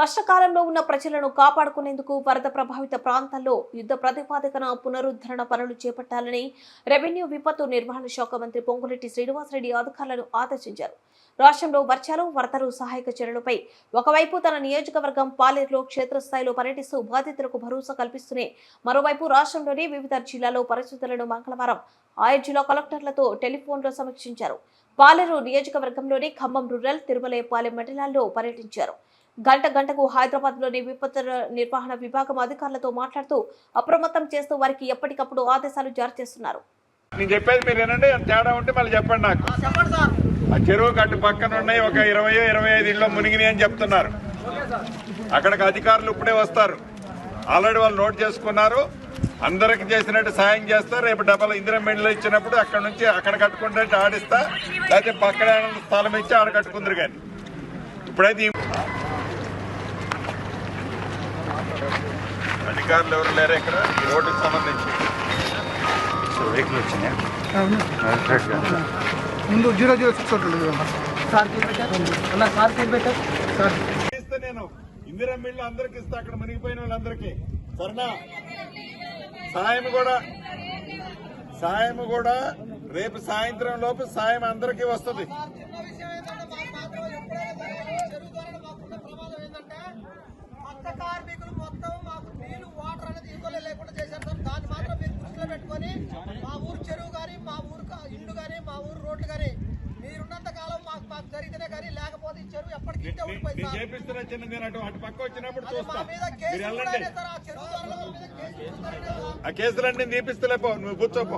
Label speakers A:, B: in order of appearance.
A: కష్టకాలంలో ఉన్న ప్రజలను కాపాడుకునేందుకు వరద ప్రభావిత ప్రాంతాల్లో యుద్ధ ప్రతిపాదికన పునరుద్ధరణ పనులు చేపట్టాలని రెవెన్యూ విపత్తు నిర్వహణ శాఖ మంత్రి పొంగులెట్టి శ్రీనివాసరెడ్డి అధికారులను ఆదేశించారు. రాష్ట్రంలో వర్షాలు వరదలు సహాయక చర్యలపై ఒకవైపు తన నియోజకవర్గం పాలేరులో క్షేత్రస్థాయిలో పర్యటిస్తూ బాధితులకు భరోసా కల్పిస్తూనే మరోవైపు రాష్ట్రంలోని వివిధ జిల్లాలో పరిస్థితులను మంగళవారం ఆయా జిల్లా కలెక్టర్లతో టెలిఫోన్లో సమీక్షించారు. పాలేరు నియోజకవర్గంలోని ఖమ్మం రూరల్ తిరుమలపాలెం మండలాల్లో పర్యటించారు. గంట గంటకు హైదరాబాద్లోని విపత్తుల నిర్వహణ విభాగం అధికారులతో మాట్లాడుతూ అప్రమత్తం చేస్తూ వారికి ఎప్పటికప్పుడు ఆదేశాలు జారీ చేస్తున్నారు.
B: నేను చెప్పేది మీరు వినండి తేడా ఉంటే మళ్ళీ చెప్పండి నాకు. ఆ చెరువు కట్టు పక్కన ఉన్నాయి ఒక ఇరవై ఇరవై ఐదు ఇళ్ళు మునిగినాయి అని చెప్తున్నారు. అక్కడికి అధికారులు ఇప్పుడే వస్తారు. ఆల్రెడీ వాళ్ళు నోట్ చేసుకున్నారు. అందరికి చేసినట్టు సాయం చేస్తారు రేపు డబల్ ఇందిరామెండ్లో ఇచ్చినప్పుడు అక్కడ నుంచి అక్కడ కట్టుకుంటే ఆడిస్తా లేకపోతే పక్కన స్థలం ఇచ్చి ఆడ కట్టుకుందరు కానీ. ఇప్పుడైతే అధికారులు ఎవరు లేరు ఇక్కడ? ఈ రోడ్డుకి సంబంధించి.
C: వెహికల్ వచ్చినాయి?
D: ముందు జీరో జీరో సిక్స్
B: నేను ఇందిరా మిల్లు అందరికి ఇస్తా అక్కడ మునిగిపోయిన వాళ్ళందరికీ. సరేనా? సాయం కూడా సాయం కూడా రేపు సాయంత్రం లోపు సాయం అందరికీ వస్తుంది.
E: మా ఊరు చెరువు కానీ మా ఊరు కా- ఇల్లు కానీ మా ఊరు రోడ్లు కానీ మీరున్నంత కాలం మాకు మాకు జరిగితేనే కానీ లేకపోతే ఈ చెరువు ఎప్పటికీ
B: చేపిస్తున్నా ఆ కేసులన్నీ తీపిస్తలేపో నువ్వు కూర్చోపో